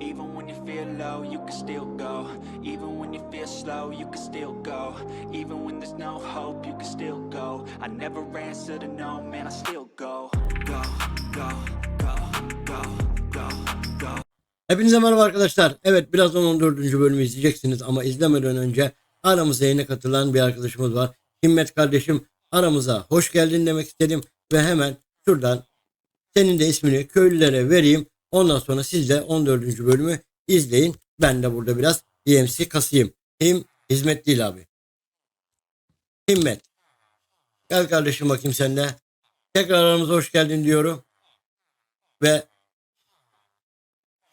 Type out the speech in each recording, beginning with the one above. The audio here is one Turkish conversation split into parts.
Even when you feel low, you can still go. Even when you feel slow, you can still go. Even when there's no hope, you can still go. I never answer to no, man, I still go. Go, go, go, go, go. Hepinize merhaba arkadaşlar. Evet birazdan 14. bölümü izleyeceksiniz ama izlemeden önce aramıza yeni katılan bir arkadaşımız var. Himmet kardeşim aramıza hoş geldin demek istedim ve hemen şuradan senin de ismini köylülere vereyim. Ondan sonra siz de 14. bölümü izleyin. Ben de burada biraz EMC kasayım. Him hizmet değil abi. Himmet. Gel kardeşim bakayım sen de. Tekrar aramıza hoş geldin diyorum. Ve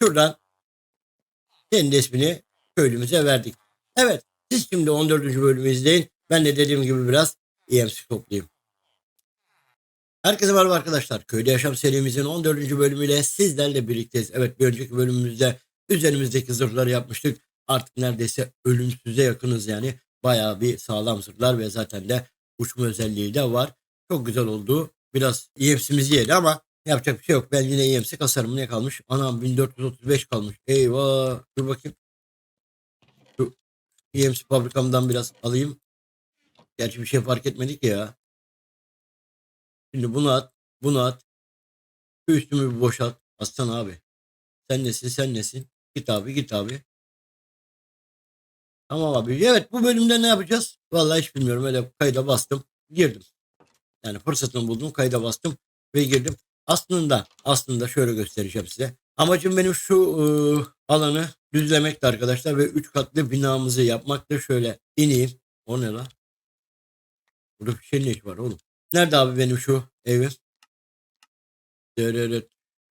şuradan de ismini köylümüze verdik. Evet siz şimdi 14. bölümü izleyin. Ben de dediğim gibi biraz EMC toplayayım. Herkese merhaba arkadaşlar. Köyde Yaşam serimizin 14. bölümüyle sizlerle birlikteyiz. Evet bir önceki bölümümüzde üzerimizdeki zırhları yapmıştık. Artık neredeyse ölümsüze yakınız yani. Bayağı bir sağlam zırhlar ve zaten de uçma özelliği de var. Çok güzel oldu. Biraz EMC'mizi yedi ama yapacak bir şey yok. Ben yine EMC kasarım. Ne kalmış? Anam 1435 kalmış. Eyvah. Dur bakayım. Şu EMC fabrikamdan biraz alayım. Gerçi bir şey fark etmedik ya. Şimdi bunu at. Bunu at. Üstümü bir boşalt. Aslan abi. Sen nesin sen nesin? Git abi git abi. Tamam abi. Evet bu bölümde ne yapacağız? Vallahi hiç bilmiyorum. Öyle kayda bastım. Girdim. Yani fırsatını buldum. Kayda bastım ve girdim. Aslında aslında şöyle göstereceğim size. Amacım benim şu ıı, alanı düzlemekti arkadaşlar ve 3 katlı binamızı yapmaktı. Şöyle ineyim. O ne lan? Burada bir şey ne var oğlum? Nerede abi benim şu evim?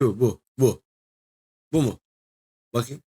Şu bu bu. Bu mu? Bakayım.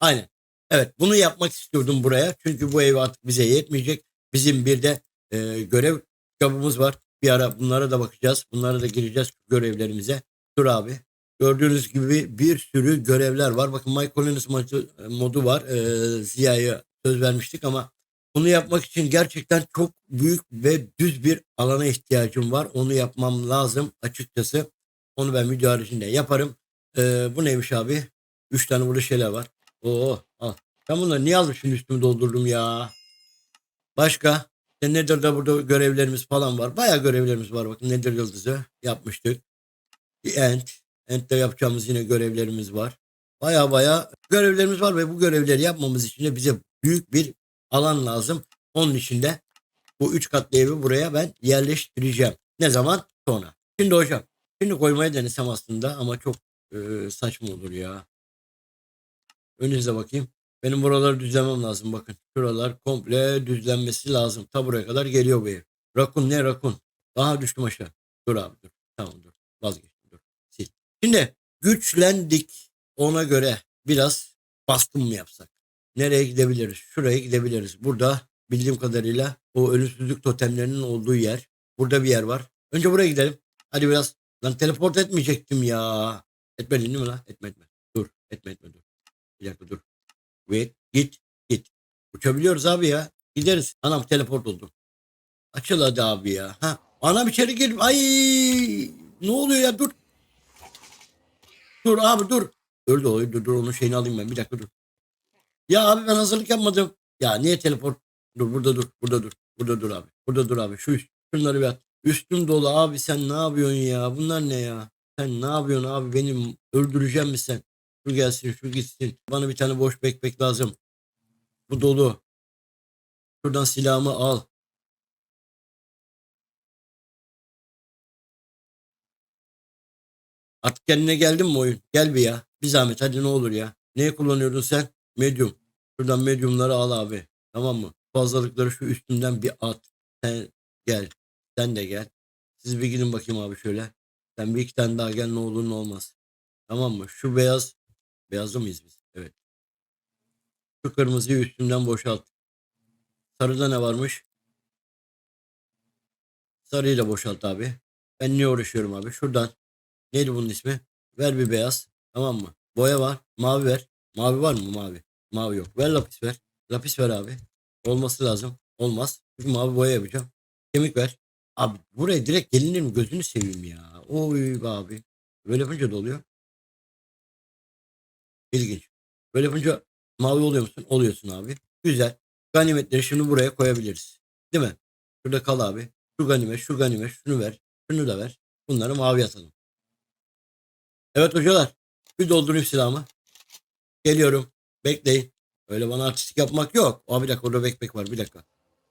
Aynen. Evet bunu yapmak istiyordum buraya. Çünkü bu ev artık bize yetmeyecek. Bizim bir de e, görev kitabımız var. Bir ara bunlara da bakacağız. Bunlara da gireceğiz görevlerimize. Dur abi. Gördüğünüz gibi bir sürü görevler var. Bakın My Colonies modu, modu var. E, Ziya'ya söz vermiştik ama bunu yapmak için gerçekten çok büyük ve düz bir alana ihtiyacım var. Onu yapmam lazım açıkçası. Onu ben video haricinde yaparım. E, bu neymiş abi? Üç tane burada şeyler var. Oo, al. Ben bunları niye aldım şimdi üstümü doldurdum ya? Başka? İşte Nether'da burada görevlerimiz falan var. Bayağı görevlerimiz var. Bakın Nether yıldızı yapmıştık. The End. End'de yapacağımız yine görevlerimiz var. Baya baya görevlerimiz var ve bu görevleri yapmamız için de bize büyük bir alan lazım. Onun için de bu üç katlı evi buraya ben yerleştireceğim. Ne zaman? Sonra. Şimdi hocam. Şimdi koymaya denesem aslında ama çok e, saçma olur ya. Önünüze bakayım. Benim buraları düzlemem lazım bakın. Şuralar komple düzlenmesi lazım. Ta buraya kadar geliyor bu ev. Rakun ne rakun? Daha düştüm aşağı. Dur abi dur. Tamam dur. Vazgeçtim dur. Sil. Şimdi güçlendik. Ona göre biraz baskın mı yapsak? Nereye gidebiliriz? Şuraya gidebiliriz. Burada bildiğim kadarıyla o ölümsüzlük totemlerinin olduğu yer. Burada bir yer var. Önce buraya gidelim. Hadi biraz. Lan teleport etmeyecektim ya. Etmedin değil mi lan? Etme etme. Dur. Etme etme dur. Bir dakika dur. Ve git git. Uçabiliyoruz abi ya. Gideriz. Anam teleport oldu. Açıl hadi abi ya. Ha. Anam içeri gir. Ay ne oluyor ya dur. Dur abi dur. Dur dur dur, dur onun şeyini alayım ben bir dakika dur. Ya abi ben hazırlık yapmadım. Ya niye teleport? Dur burada dur burada dur. Burada dur abi. Burada dur abi. Şu şunları bir at. Üstüm dolu abi sen ne yapıyorsun ya? Bunlar ne ya? Sen ne yapıyorsun abi? Benim öldüreceğim mi sen? Şu gelsin şu gitsin. Bana bir tane boş backpack lazım. Bu dolu. Şuradan silahımı al. Artık kendine geldin mi oyun? Gel bir ya. Bir zahmet hadi ne olur ya. Neye kullanıyordun sen? Medium. Şuradan mediumları al abi. Tamam mı? Fazlalıkları şu üstünden bir at. Sen gel. Sen de gel. Siz bir gidin bakayım abi şöyle. Sen bir iki tane daha gel ne olur ne olmaz. Tamam mı? Şu beyaz. Beyazlı mıyız biz? Evet. Şu kırmızıyı üstünden boşalt. Sarıda ne varmış? Sarıyı da boşalt abi. Ben niye uğraşıyorum abi? Şuradan. Neydi bunun ismi? Ver bir beyaz. Tamam mı? Boya var. Mavi ver. Mavi var mı mavi? Mavi yok. Ver lapis ver. Lapis ver abi. Olması lazım. Olmaz. Çünkü mavi boya yapacağım. Kemik ver. Abi buraya direkt gelinir mi? Gözünü seveyim ya. Oy be abi. Böyle yapınca da oluyor. İlginç. Böyle yapınca mavi oluyor musun? Oluyorsun abi. Güzel. Ganimetleri şimdi buraya koyabiliriz. Değil mi? Şurada kal abi. Şu ganimet, şu ganimet, şunu ver. Şunu da ver. Bunları mavi atalım. Evet hocalar. Bir doldurayım silahımı. Geliyorum. Bekleyin. Öyle bana artistik yapmak yok. Abi bir dakika orada backpack var. Bir dakika.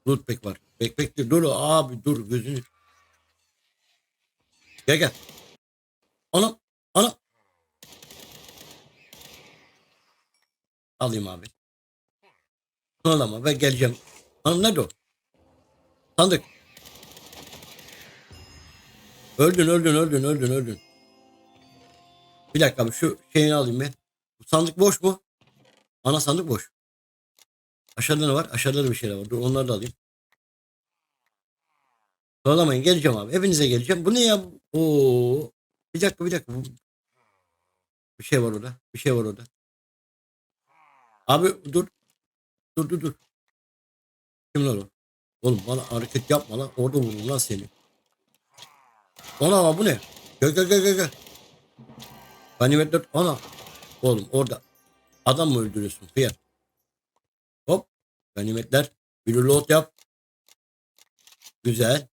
Lootpack var. Backpack değil. Dur abi dur gözünü. Gel gel. Ana. Ana. Alayım abi. Ağlama ben geleceğim. Hanım nerede o? Sandık. Öldün öldün öldün öldün öldün. Bir dakika abi şu şeyini alayım ben. Bu sandık boş mu? Ana sandık boş. Aşağıda ne var? Aşağıda da bir şeyler var. Dur onları da alayım. Ağlamayın geleceğim abi. Hepinize geleceğim. Bu ne ya? Oo. Bir dakika bir dakika. Bir şey var orada. Bir şey var orada. Abi dur. Dur dur dur. Kim lan o? Oğlum bana hareket yapma lan. Orada vurun lan seni. Ana bu ne? Gel gel gel gel gel. Ganimetler ana. Oğlum orada adam mı öldürüyorsun? Kıyar. Hop. Ganimetler. Bir loot yap. Güzel.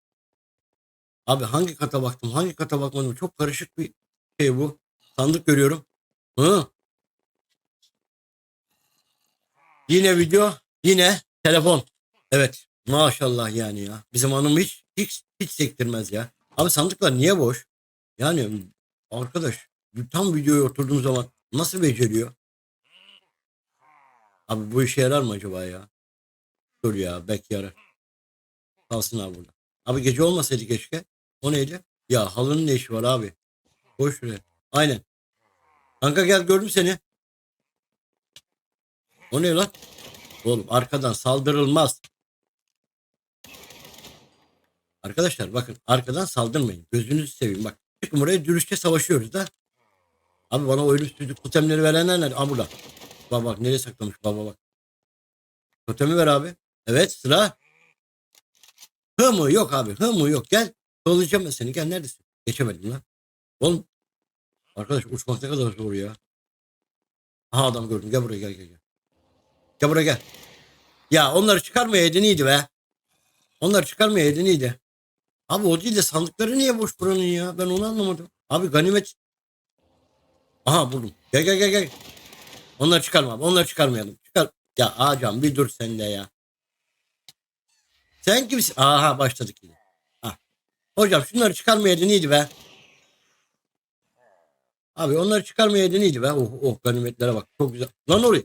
Abi hangi kata baktım? Hangi kata bakmadım? Çok karışık bir şey bu. Sandık görüyorum. Hı. Yine video, yine telefon. Evet. Maşallah yani ya. Bizim hanım hiç hiç hiç sektirmez ya. Abi sandıklar niye boş? Yani arkadaş tam videoya oturduğum zaman nasıl beceriyor? Abi bu işe yarar mı acaba ya? Dur ya belki yarar. Kalsın abi burada. Abi gece olmasaydı keşke. O neydi? Ya halının ne işi var abi? Boş şuraya. Aynen. Kanka gel gördüm seni. O ne lan? Oğlum arkadan saldırılmaz. Arkadaşlar bakın arkadan saldırmayın. Gözünüzü seveyim bak. Buraya dürüstçe savaşıyoruz da. Abi bana o ölümsüzlük totemleri verenler nerede? Aa burada. Bak bak nereye saklamış baba bak. Totemi ver abi. Evet sıra. Hı mı? Yok abi. Hı mı? Yok. Gel. Yollayacağım ben seni. Gel neredesin? Geçemedim lan. Oğlum. Arkadaş uçmak ne kadar zor ya. Aha adam gördüm. Gel buraya gel gel gel. Gel buraya gel. Ya onları çıkarmayaydın iyiydi be. Onları çıkarmayaydın iyiydi. Abi o değil de sandıkları niye boş buranın ya? Ben onu anlamadım. Abi ganimet. Aha buldum. Gel gel gel gel. Onları çıkarma abi. Onları çıkarmayalım. Çıkar. Ya Ağam bir dur sen de ya. Sen kimsin? Aha başladık yine. Ha. Hocam şunları çıkarmayaydın iyiydi be. Abi onları çıkarmayaydın iyiydi be. Oh oh ganimetlere bak. Çok güzel. Lan oraya.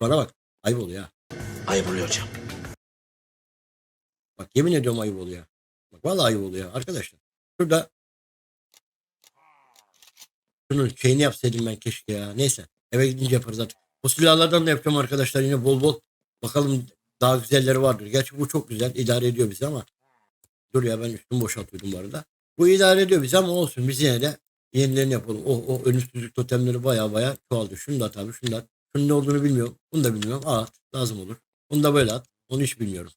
Bana bak. Ayıp oluyor ha. Ayıp oluyor hocam. Bak yemin ediyorum ayıp oluyor. Bak vallahi ayıp oluyor arkadaşlar. Şurada şunun şeyini yapsaydım ben keşke ya. Neyse eve gidince yaparız artık. Bu silahlardan da yapacağım arkadaşlar yine bol bol. Bakalım daha güzelleri vardır. Gerçi bu çok güzel idare ediyor bizi ama. Dur ya ben üstümü boşaltıyordum bu arada. Bu idare ediyor bizi ama olsun biz yine de yenilerini yapalım. O, o ölümsüzlük totemleri baya baya çoğaldı. Şunu da at şunu da. Şunun ne olduğunu bilmiyorum. Bunu da bilmiyorum. Aa, lazım olur. Bunu da böyle at. Onu hiç bilmiyorum.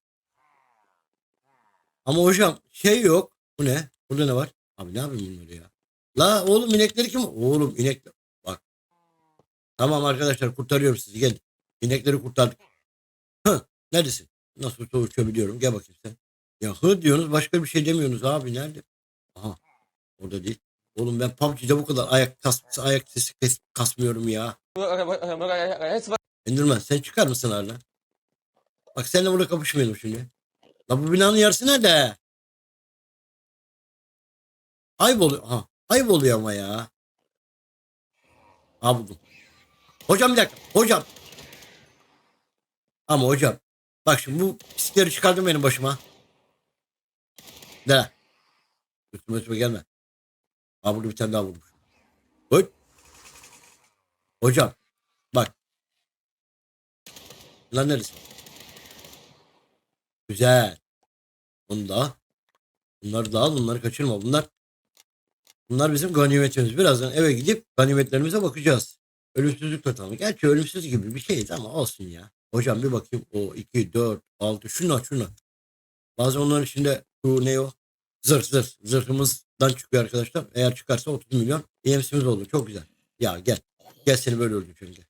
Ama hocam şey yok. Bu ne? Burada ne var? Abi ne yapayım bunları ya? La oğlum inekleri kim? Oğlum inekler. Bak. Tamam arkadaşlar kurtarıyorum sizi. Gel. İnekleri kurtardık. Hı. Neredesin? Nasıl uçabiliyorum. Gel bakayım sen. Ya hı diyorsunuz başka bir şey demiyorsunuz abi. Nerede? Aha. Orada değil. Oğlum ben PUBG'de bu kadar ayak kas, ayak sesi kes, kasmıyorum ya. Endirmen sen çıkar mısın hala? Bak seninle burada kapışmayalım şimdi. La bu binanın yarısı nerede? Ayıp oluyor. Ha, ayıp oluyor ama ya. Ha. Hocam bir dakika. Hocam. Ama hocam. Bak şimdi bu pislikleri çıkardım benim başıma. Ne? Üstüme üstüme gelme. Ha burada bir tane daha vurmuş. Hıt. Hocam. Bak. Lan neresi? Güzel. Bunu da. Bunları da al. Bunları kaçırma. Bunlar bunlar bizim ganimetimiz. Birazdan eve gidip ganimetlerimize bakacağız. Ölümsüzlük totamı. Gerçi ölümsüz gibi bir şeydi ama olsun ya. Hocam bir bakayım. O 2, 4, 6. Şunu aç şunu. Bazen onların içinde şu ne o? Zırh zırh. Zırhımızdan çıkıyor arkadaşlar. Eğer çıkarsa 30 milyon EMC'miz olur. Çok güzel. Ya gel. Gel seni böyle öldüreceğim gel.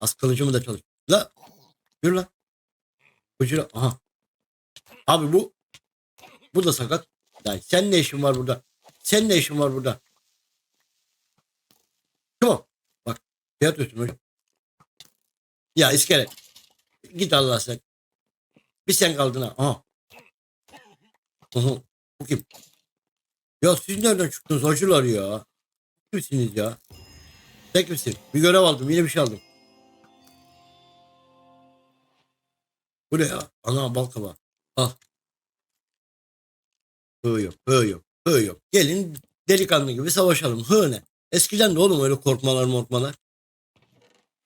Az kılıcımı da çalış. La. Yürü lan. Bıcıra. Aha. Abi bu. Bu da sakat. Ya sen ne işin var burada? Sen ne işin var burada? O? Bak. Yapıyorsun hocam? Ya iskelet. Git Allah sen. Bir sen kaldın ha. Aha. Bu kim? Ya siz nereden çıktınız hacılar ya? Kimsiniz ya? Tek misin? Bir görev aldım. Yine bir şey aldım. Bu ne ya? Ana bal kabağı. Al. Hı yok. Hı yok. Hı yok. Gelin delikanlı gibi savaşalım. Hı ne? Eskiden de oğlum öyle korkmalar morkmalar.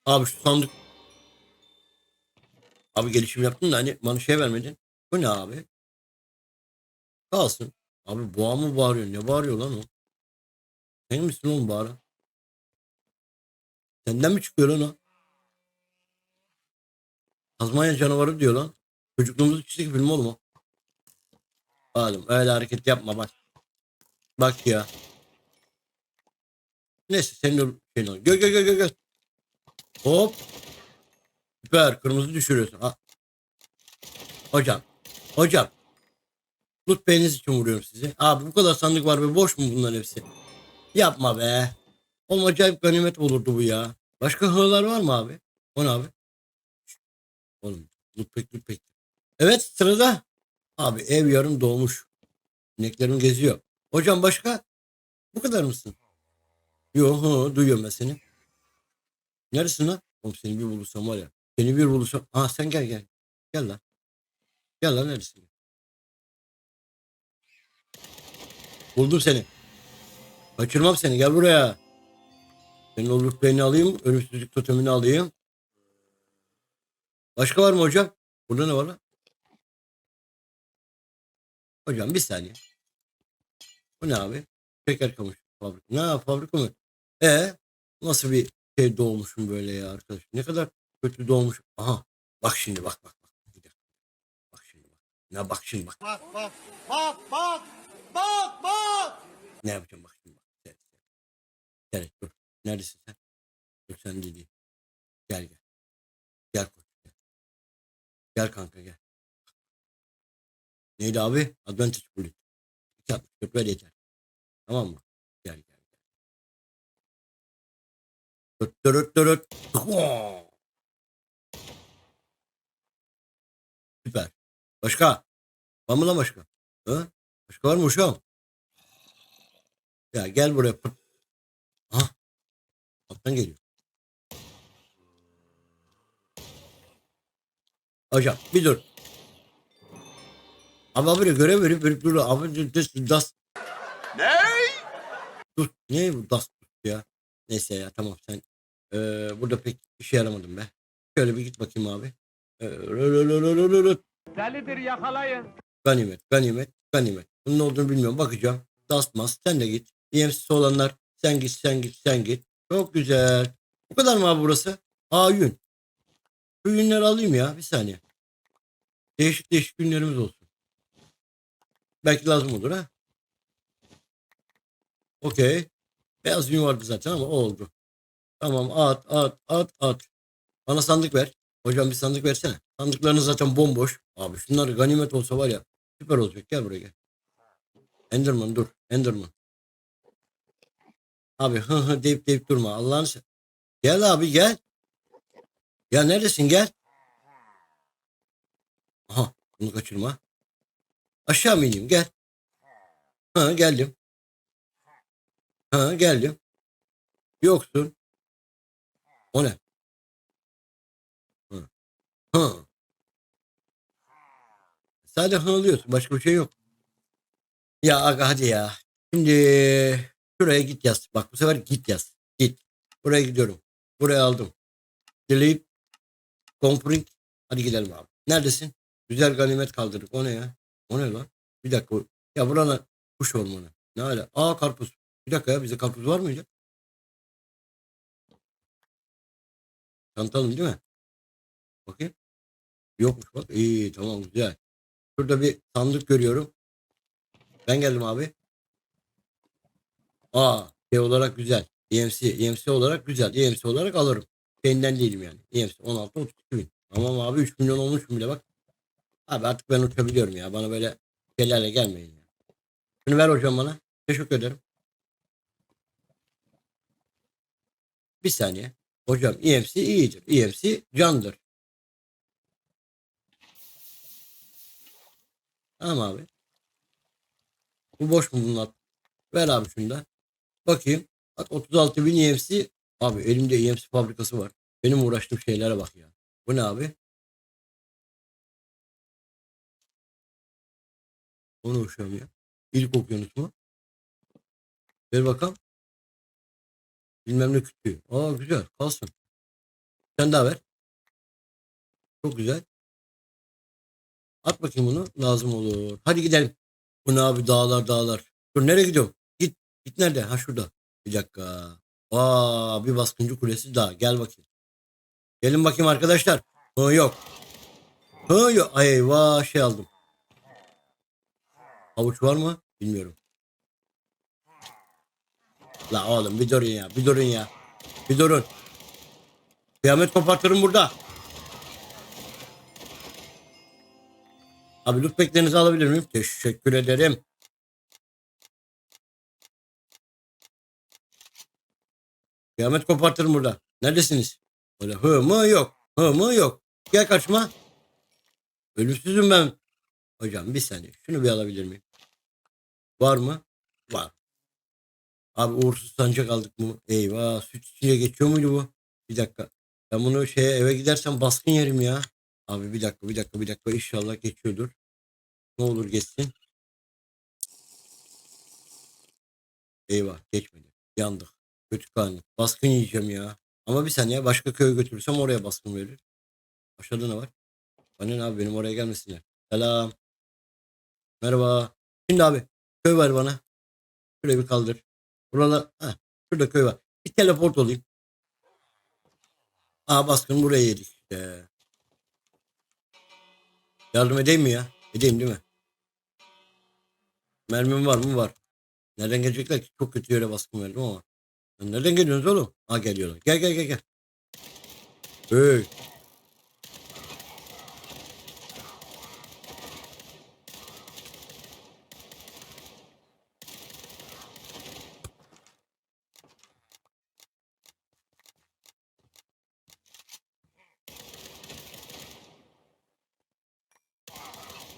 Abi şu sandık. Abi gelişim yaptın da hani bana şey vermedin. Bu ne abi? Kalsın. Abi boğa mı bağırıyor? Ne bağırıyor lan o? Sen misin oğlum bağıran? Senden mi çıkıyor lan o? Tazmanya canavarı diyor lan. Çocukluğumuzun çizgi filmi oğlum o. Oğlum öyle hareket yapma bak. Bak ya. Neyse senin şeyin ol. Gel gel gel gel gel. Hop. Süper. Kırmızı düşürüyorsun. Ha. Hocam. Hocam. Loot beyiniz için vuruyorum sizi. Abi bu kadar sandık var ve boş mu bunların hepsi? Yapma be. Oğlum acayip ganimet olurdu bu ya. Başka hığlar var mı abi? O ne abi? Oğlum loot pek loot pek. Evet sırada. Abi ev yarım doğmuş. İneklerim geziyor. Hocam başka? Bu kadar mısın? Yok hı, duyuyorum ben seni. Neresin lan? Oğlum seni bir bulursam var ya. Seni bir bulursam. Aa sen gel gel. Gel lan. Gel lan neresin? Buldum seni. Kaçırmam seni gel buraya. Senin o rütbeni alayım. Ölümsüzlük totemini alayım. Başka var mı hocam? Burada ne var lan? Hocam bir saniye. Bu ne abi? Şeker kamış fabrika. Ne fabrika mı? E nasıl bir şey doğmuşum böyle ya arkadaş? Ne kadar kötü doğmuş. Aha bak şimdi bak bak bak. Bak şimdi bak. Ne bak şimdi bak. Bak bak bak bak bak bak. Ne yapacağım bak şimdi bak. Gel, gel. Gel, dur. Neredesin sen? Dur sen değil. Gel gel. Gel koç. Gel. Gel kanka gel. Neydi abi? Advantage Bullet. 264 ver yeter. Tamam mı? Gel gel. gel. Dört dört dört. Süper. Başka? Var mı lan başka? Ha? Başka var mı uşağım? Ya gel buraya. Ha? Alttan geliyor. Hocam bir dur. Ama böyle görev verip verip dur. Abi dur, dur, das. Ne? Dur. Niye bu das ya? Neyse ya tamam sen. Ee, burada pek işe yaramadın be. Şöyle bir git bakayım abi. Delidir yakalayın. Ganimet, ganimet, ganimet. Bunun ne olduğunu bilmiyorum. Bakacağım. Dastmaz. Sen de git. EMC'si olanlar sen git, sen git, sen git. Çok güzel. Bu kadar mı abi burası? Aa yün. Şu yünleri alayım ya. Bir saniye. Değişik değişik günlerimiz olsun. Belki lazım olur ha. Okey. Beyaz yün vardı zaten ama o oldu. Tamam at at at at. Bana sandık ver. Hocam bir sandık versene. Sandıklarınız zaten bomboş. Abi şunlar ganimet olsa var ya süper olacak. Gel buraya gel. Enderman dur. Enderman. Abi hı hı deyip deyip durma. Allah'ını se- Gel abi gel. Ya neredesin gel. Aha bunu kaçırma. Aşağı mı ineyim gel. Ha geldim. Ha geldim. Yoksun. O ne? Hı. Hı. Sadece hığlıyorsun. Başka bir şey yok. Ya aga hadi ya. Şimdi şuraya git yaz. Bak bu sefer git yaz. Git. Buraya gidiyorum. Buraya aldım. Delete. Config. Hadi gidelim abi. Neredesin? Güzel ganimet kaldırdık. O ne ya? O ne lan? Bir dakika. Ya buranın kuş ormanı. Ne hala? Aa karpuz. Bir dakika ya bize karpuz var mıydı? Tanıtalım değil mi? Bakayım. Yokmuş bak. İyi tamam güzel. Şurada bir sandık görüyorum. Ben geldim abi. Aa şey olarak güzel. EMC, EMC olarak güzel. EMC olarak alırım. Şeyinden değilim yani. EMC 16 32 bin. Tamam abi 3 milyon olmuş bile bak. Abi artık ben uçabiliyorum ya. Bana böyle şeylerle gelmeyin. Ya. Şunu ver hocam bana. Teşekkür ederim. Bir saniye. Hocam EMC iyidir. EMC candır. Tamam abi. Bu boş mu bunun at? Ver abi şunu da. Bakayım. Bak 36 bin EMC. Abi elimde EMC fabrikası var. Benim uğraştığım şeylere bak ya. Bu ne abi? Onu uçuyorum ya. İlk okyanus mu? Ver bakalım. Bilmem ne kütüğü. Aa güzel. Kalsın. Sen daha ver. Çok güzel. At bakayım bunu. Lazım olur. Hadi gidelim. Bu ne abi dağlar dağlar. Dur nereye gidiyorum? Git. Git nerede? Ha şurada. Bir dakika. Aa bir baskıncı kulesi daha. Gel bakayım. Gelin bakayım arkadaşlar. Hı yok. Hı yok. Ay eyvah şey aldım. Havuç var mı? Bilmiyorum. La oğlum bir durun ya. Bir durun ya. Bir durun. Kıyamet kopartırım burada. Abi loot pack'lerinizi alabilir miyim? Teşekkür ederim. Kıyamet kopartırım burada. Neredesiniz? Böyle hı mı yok. Hı mı yok. Gel kaçma. Ölümsüzüm ben. Hocam bir saniye. Şunu bir alabilir miyim? Var mı? Var. Abi uğursuz sancak aldık mı? Eyvah süt içine geçiyor muydu bu? Bir dakika. Ben bunu şeye eve gidersem baskın yerim ya. Abi bir dakika bir dakika bir dakika inşallah geçiyordur. Ne olur geçsin. Eyvah geçmedi. Yandık. Kötü karnı. Baskın yiyeceğim ya. Ama bir saniye başka köye götürürsem oraya baskın verir. Aşağıda ne var? Bana ne abi benim oraya gelmesinler. Selam. Merhaba. Şimdi abi köy ver bana. Şurayı bir kaldır. Buralar. Heh, şurada köy var. Bir teleport olayım. Aa baskın buraya yedik işte. Yardım edeyim mi ya? Edeyim değil mi? Mermim var mı? Var. Nereden gelecekler ki? Çok kötü yere baskın verdim ama. Nereden geliyorsunuz oğlum? Ha geliyorlar. Gel gel gel gel. Hey.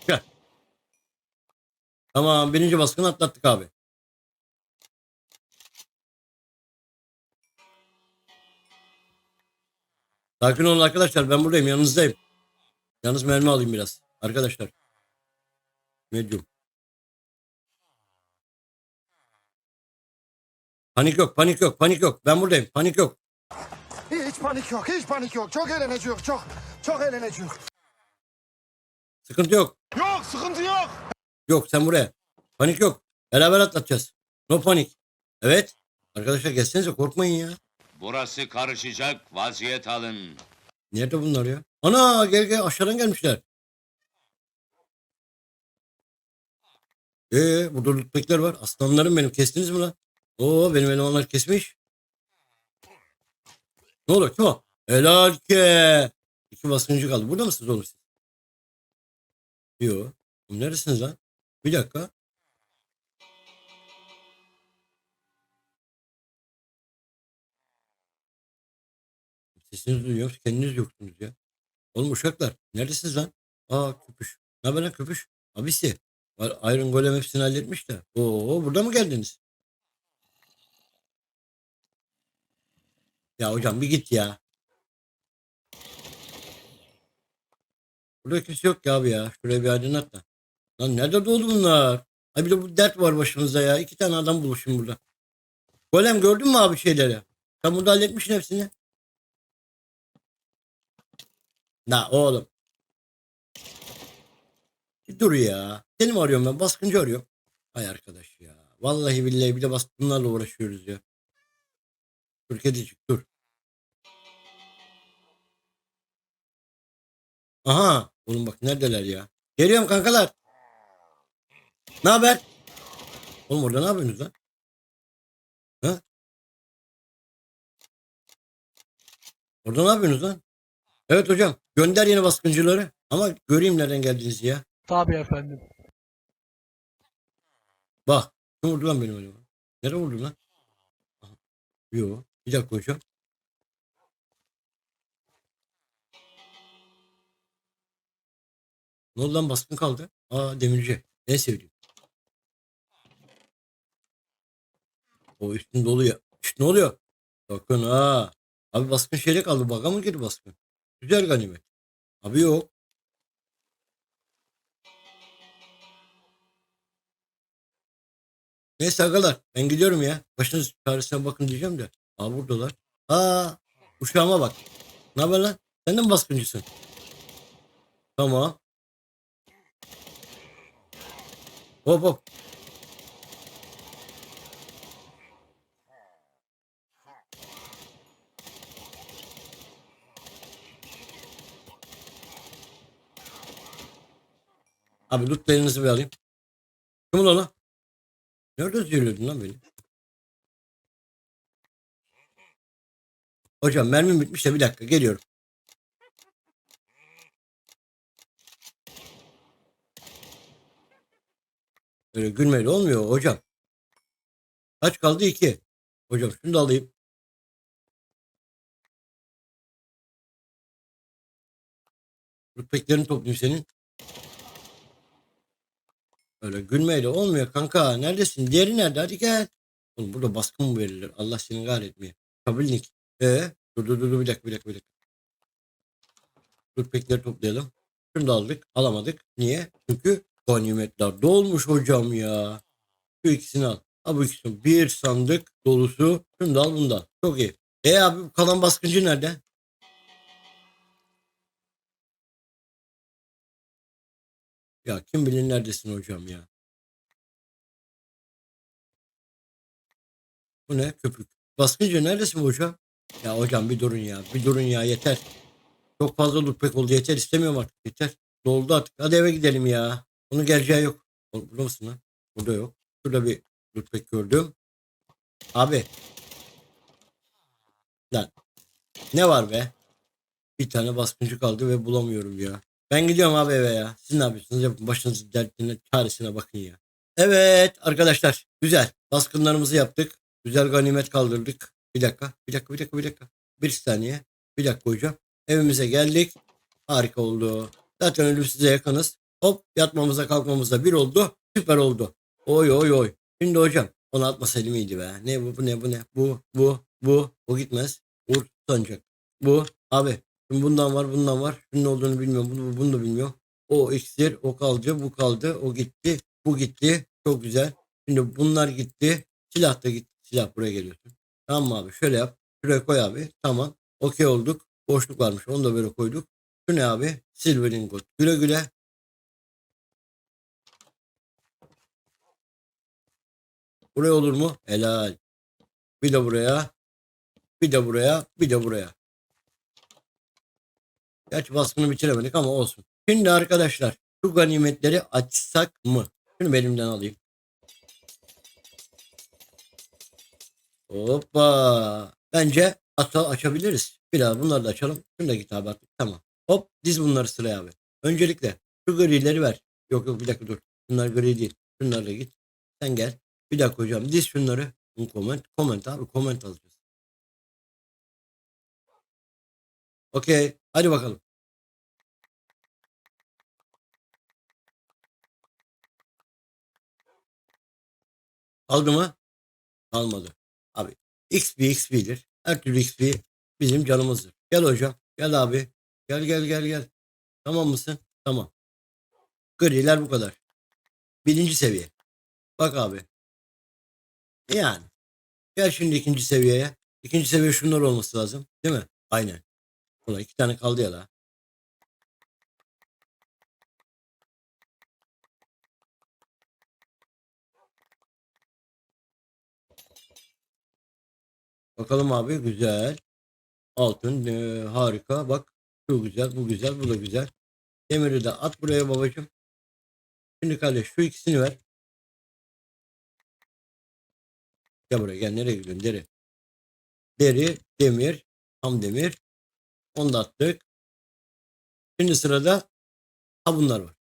Gel. Tamam birinci baskını atlattık abi. Sakin olun arkadaşlar ben buradayım yanınızdayım. Yalnız mermi alayım biraz. Arkadaşlar. Medium. Panik yok panik yok panik yok. Ben buradayım panik yok. Hiç panik yok, hiç panik yok. Çok eğleneceğiz, çok. Çok eğleneceğiz. Sıkıntı yok. Yok, sıkıntı yok. Yok sen buraya. Panik yok. Beraber atlatacağız. No panik. Evet. Arkadaşlar gelsenize korkmayın ya. Burası karışacak, vaziyet alın. Nerede bunlar ya? Ana gel gel aşağıdan gelmişler. Ee burada lütfekler var. Aslanlarım benim kestiniz mi lan? Oo benim elemanlar kesmiş. Ne oluyor kim o? Helal ki. İki baskıncı kaldı. Burada mısınız oğlum siz? Yo. Oğlum Neresiniz lan? Bir dakika. Sesinizi duyuyorum. Kendiniz yoksunuz ya. Oğlum uşaklar. Neredesiniz lan? Aa köpüş. Ne haber lan köpüş? Abisi. Iron Golem hepsini halletmiş de. Oo burada mı geldiniz? Ya hocam bir git ya. Burada kimse yok ya abi ya. Şuraya bir aydınlat da. Lan nerede doğdu bunlar? Ay bir de bu dert var başımızda ya. İki tane adam buluşum burada. Golem gördün mü abi şeyleri? Sen burada halletmişsin hepsini. La oğlum. Dur ya. Seni mi arıyorum ben? Baskıncı arıyorum. Ay arkadaş ya. Vallahi billahi bir de baskınlarla uğraşıyoruz ya. Dur kedicik dur. Aha. Oğlum bak neredeler ya. Geliyorum kankalar. Ne haber? Oğlum orada ne yapıyorsunuz lan? Ha? Orada ne yapıyorsunuz lan? Evet hocam. Gönder yeni baskıncıları. Ama göreyim nereden geldiniz ya. Tabii efendim. Bak. Kim vurdu lan benim öyle? Nereye vurdu lan? Aha. Yo. Bir dakika hocam. Ne oldu lan baskın kaldı? Aa demirci. En sevdiğim. O üstün dolu ya. Üst ne oluyor? Bakın ha. Abi baskın şeyle kaldı. Baga mı girdi baskın? Güzel ganimet. Abi yok. Neyse agalar ben gidiyorum ya. Başınız çaresine bakın diyeceğim de. Aa buradalar. Aa uşağıma bak. Ne haber lan? Sen de mi baskıncısın? Tamam. Hop hop. Abi lootlarınızı bir alayım. Kim ulan lan? Nerede söylüyordun lan beni? Hocam mermim bitmiş de bir dakika geliyorum. Böyle gülmeyle olmuyor hocam. Kaç kaldı? iki. Hocam şunu da alayım. Rütbeklerini toplayayım senin. Öyle gülmeyle olmuyor kanka. Neredesin? Diğeri nerede? Hadi gel. Oğlum burada baskın mı verilir? Allah seni kahretmeye. Kabilnik. Ee, dur dur dur dur, bir dakika bir dakika bir dakika. Rütbekleri toplayalım. Şunu da aldık. Alamadık. Niye? Çünkü ganimetler dolmuş hocam ya. Şu ikisini al. Ha bu ikisini. Bir sandık dolusu. Şunu da al bunu da al. Çok iyi. E abi kalan baskıncı nerede? Ya kim bilir neredesin hocam ya. Bu ne? Köpük. Baskıncı neredesin hocam? Ya hocam bir durun ya. Bir durun ya yeter. Çok fazla loot pek oldu yeter. istemiyorum artık yeter. Doldu artık. Hadi eve gidelim ya. Onun geleceği yok. Burada mısın lan? Burada yok. Şurada bir loot pek gördüm. Abi. Lan. Ne var be? Bir tane baskıncı kaldı ve bulamıyorum ya. Ben gidiyorum abi eve ya. Siz ne yapıyorsunuz? Yapın başınızın derdine, çaresine bakın ya. Evet arkadaşlar. Güzel. Baskınlarımızı yaptık. Güzel ganimet kaldırdık. Bir dakika. Bir dakika. Bir dakika. Bir dakika. Bir saniye. Bir dakika hocam. Evimize geldik. Harika oldu. Zaten ölümsüze yakınız. Hop yatmamıza kalkmamızda bir oldu. Süper oldu. Oy oy oy. Şimdi hocam onu atmasaydım iyiydi be. Ne bu bu ne bu ne? Bu bu bu. O gitmez. Uğur tutanacak. Bu abi. Şimdi bundan var bundan var. Şunun olduğunu bilmiyorum. Bunu, bunu da bilmiyorum. O iksir o kaldı bu kaldı. O gitti. Bu gitti. Çok güzel. Şimdi bunlar gitti. Silah da gitti. Silah buraya geliyorsun. Tamam mı abi? Şöyle yap. Şuraya koy abi. Tamam. Okey olduk. Boşluk varmış. Onu da böyle koyduk. Şu ne abi? Silver ingot. Güle güle. Buraya olur mu? Helal. Bir de buraya. Bir de buraya. Bir de buraya. Gerçi baskını bitiremedik ama olsun. Şimdi arkadaşlar şu ganimetleri açsak mı? Şunu benimden alayım. Hoppa. Bence ata açabiliriz. Biraz bunları da açalım. Şunu da git abi artık. Tamam. Hop diz bunları sıraya abi. Öncelikle şu grileri ver. Yok yok bir dakika dur. Bunlar gri değil. Şunlarla git. Sen gel. Bir dakika hocam diz şunları. Comment. Comment abi comment alacağız. Okey. Hadi bakalım. Aldı mı? Almadı. Abi XP XP'dir. Her türlü XP bizim canımızdır. Gel hocam. Gel abi. Gel gel gel gel. Tamam mısın? Tamam. Griler bu kadar. Birinci seviye. Bak abi. Yani. Gel şimdi ikinci seviyeye. İkinci seviye şunlar olması lazım. Değil mi? Aynen. Ulan iki tane kaldı ya la. Bakalım abi güzel. Altın e, harika. Bak şu güzel, bu güzel, bu da güzel. Demiri de at buraya babacığım. Şimdi kardeş şu ikisini ver. Gel buraya gel nereye gidiyorsun deri. Deri, demir, tam demir. Onu da attık. Şimdi sırada ha bunlar var.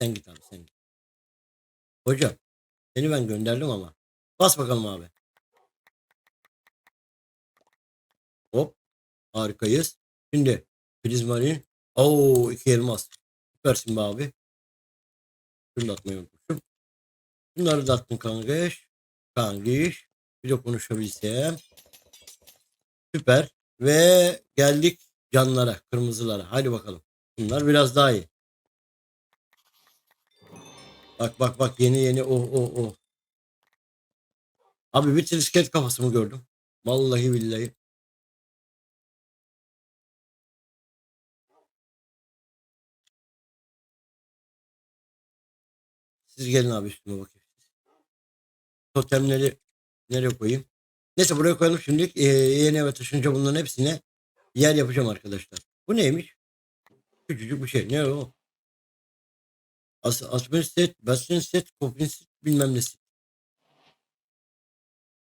Sen git abi sen git. Hocam seni ben gönderdim ama. Bas bakalım abi. Hop. Harikayız. Şimdi prizmarin. Oo iki elmas. Süpersin be abi. Şunu da atmayı unutmuşum. Bunları da attım kangeş. Kangiş. Bir de konuşabilsem. Süper. Ve geldik canlara, kırmızılara. Hadi bakalım. Bunlar biraz daha iyi. Bak bak bak yeni yeni oh oh oh. Abi bir trisket kafası mı gördüm? Vallahi billahi. Siz gelin abi üstüme bakayım. Totemleri nereye koyayım? Neyse buraya koyalım şimdi. Ee, yeni eve taşınca bunların hepsine yer yapacağım arkadaşlar. Bu neymiş? Küçücük bir şey. Ne o? As Aspen set, Bastion set, Kopin set, bilmem ne.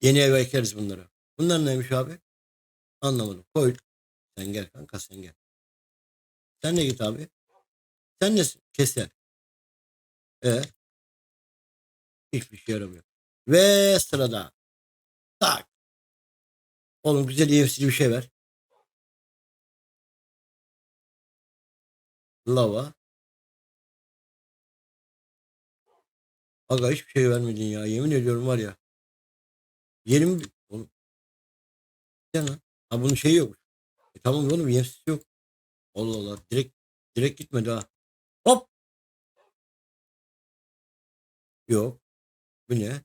Yeni eve ekeriz bunları. Bunlar neymiş abi? Anlamadım. Koy. Sen gel kanka sen gel. Sen de git abi. Sen nesin? Keser. E Hiçbir şey yaramıyor. Ve sırada. Tak. Oğlum güzel EFC'li bir şey ver. Lava. Aga hiçbir şey vermedin ya. Yemin ediyorum var ya. Yerim... Oğlum. Ya lan. Ha bunun şeyi yok. E tamam oğlum EFC'si yok. Allah Allah. Direkt direkt gitmedi ha. Hop. Yok. Bu ne?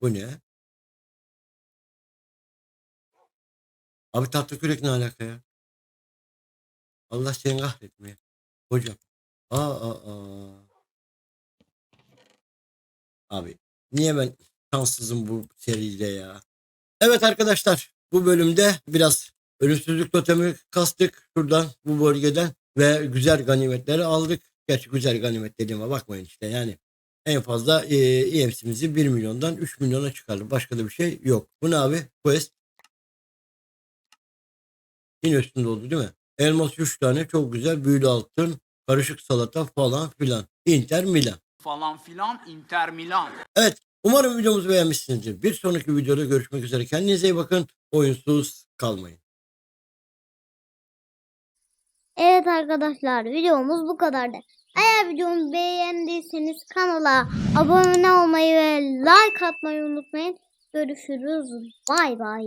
Bu ne? Abi tahta kürek ne alaka ya? Allah seni kahretmeye. Hocam. Aa, aa, aa. Abi niye ben şanssızım bu seride ya? Evet arkadaşlar bu bölümde biraz ölümsüzlük totemi kastık şuradan bu bölgeden ve güzel ganimetleri aldık. Gerçi güzel ganimet dediğime bakmayın işte yani en fazla e, EMC'mizi 1 milyondan 3 milyona çıkardık. Başka da bir şey yok. Bu ne abi? Quest. Yine üstünde oldu değil mi? Elmas 3 tane çok güzel. Büyülü altın, karışık salata falan filan. Inter Milan. falan filan Inter Milan. Evet umarım videomuzu beğenmişsinizdir. Bir sonraki videoda görüşmek üzere. Kendinize iyi bakın. Oyunsuz kalmayın. Evet arkadaşlar videomuz bu kadardı. Eğer videomu beğendiyseniz kanala abone olmayı ve like atmayı unutmayın. Görüşürüz. Bay bay.